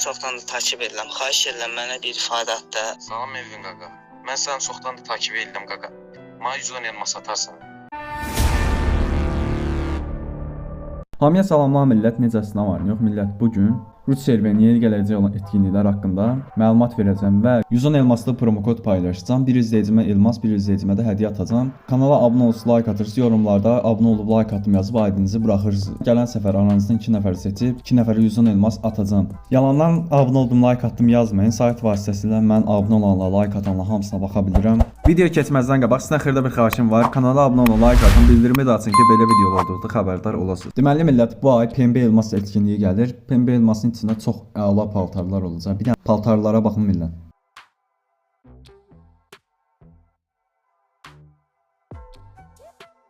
çoxdan da takip edirəm. Xahiş edirəm mənə bir ifadə at da. Salam Elvin qaqa. Mən səni çoxdan da takip edirəm qaqa. 110 elma satarsan. Hamıya salamlar millət, necəsiniz, nə var, yox millət? Bu gün Root serverinin yeni gələcək olan etkinliklər haqqında məlumat verəcəm və 110 elmaslı promo kod paylaşacağam. Bir izləyicimə elmas, bir izləyicimə də hədiyyə atacağam. Kanala abunə olub like atırsınız, yorumlarda abunə olub like atım yazıb aydınızı buraxırsınız. Gələn səfər aranızdan 2 nəfər seçib 2 nəfərə 110 elmas atacağam. Yalandan abunə oldum, like atdım yazmayın. Sayt vasitəsilə mən abunə olanlar, like atanlar hamısına baxa bilirəm. Video keçməzdən qabaq sizdən xırda bir xahişim var. Kanala abunə olun, like atın, bildirimi də açın ki, belə videolar olduqda xəbərdar olasınız. Deməli millət, bu ay Pembe elmas etkinliyi gəlir. Pembe elmasın içində çox əla paltarlar olacaq. Bir də paltarlara baxın millət.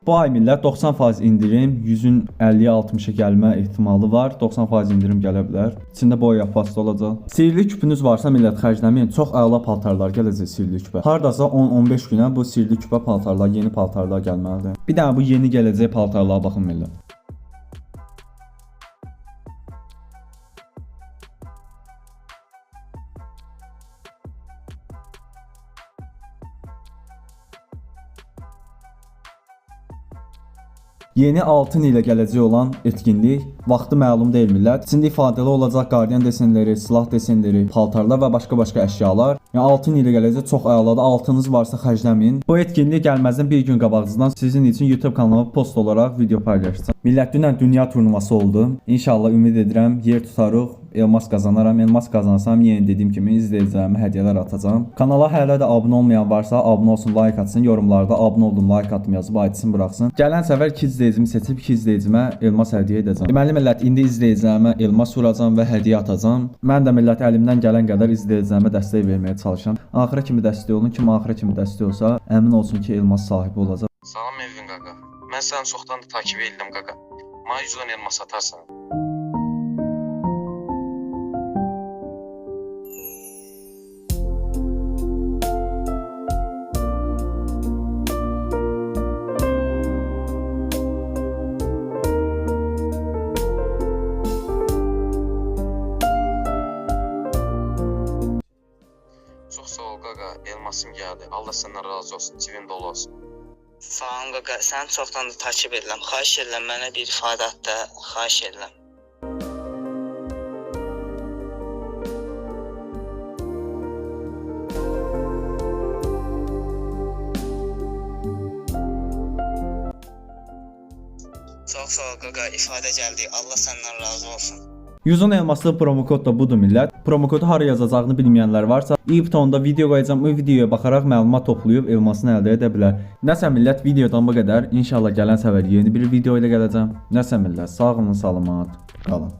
Bu ay millət 90% indirim, 100-ün 50-yə 60-a gəlmə ehtimalı var. 90% indirim gələ bilər. İçində boya pasta olacaq. Sirli küpünüz varsa millət xərcləməyin. Çox əla paltarlar gələcək sirli küpə. Hardasa 10-15 günə bu sirli küpə paltarlar, yeni paltarlar gəlməlidir. Bir dənə bu yeni gələcək paltarlara baxın millət. Yeni altın ilə gələcək olan etkinlik vaxtı məlum deyil millət. İçində ifadəli olacaq qardiyan desenləri, silah desenləri, paltarlar və başqa-başqa əşyalar. Yəni altın ilə gələcək çox əladır. Altınız varsa xərcləməyin. Bu etkinlik gəlməzdən bir gün qabaqcıdan sizin üçün YouTube kanalıma post olaraq video paylaşacağam. Millət dünən dünya turnuvası oldu. İnşallah ümid edirəm yer tutarıq. Elmas qazanaram. Elmas qazansam yenə dediyim kimi izləyicilərimə hədiyyələr atacağam. Kanala hələ də abunə olmayan varsa abunə olsun, like atsın, yorumlarda abunə oldum, like atdım yazıb aytsın buraxsın. Gələn səfər 2 izləyicimi seçib 2 izləyicimə elmas hədiyyə edəcəm. Deməli millət indi izləyicilərimə elmas vuracam və hədiyyə atacağam. Mən də millət əlimdən gələn qədər izləyicilərimə dəstək verməyə çalışıram. Axıra kimi dəstək olun, kim axıra kimi dəstək olsa, əmin olsun ki, elmas sahibi olacaq. Salam Elvin qaqa. Mən səni çoxdan da takip edirəm qaqa. Mənə 110 elma satarsan. Qaqa. Elmasım gəldi. Allah səndən razı olsun. Cibin dolu olsun. Salam qaqa, səni çoxdan da takip edirəm. Xahiş edirəm mənə bir ifadə at da. Xahiş edirəm. Çox sağ ol qaqa, ifadə gəldi. Allah səndən razı olsun. 110 elmaslı promo kod da budur millət. Promo kodu hara yazacağını bilməyənlər varsa, i butonunda video qoyacağam. O videoya baxaraq məlumat toplayıb elmasını əldə edə bilər. Nəsə millət videodan bu qədər. İnşallah gələn səfər yeni bir video ilə gələcəm. Nəsə millət, sağ olun, salamat qalın.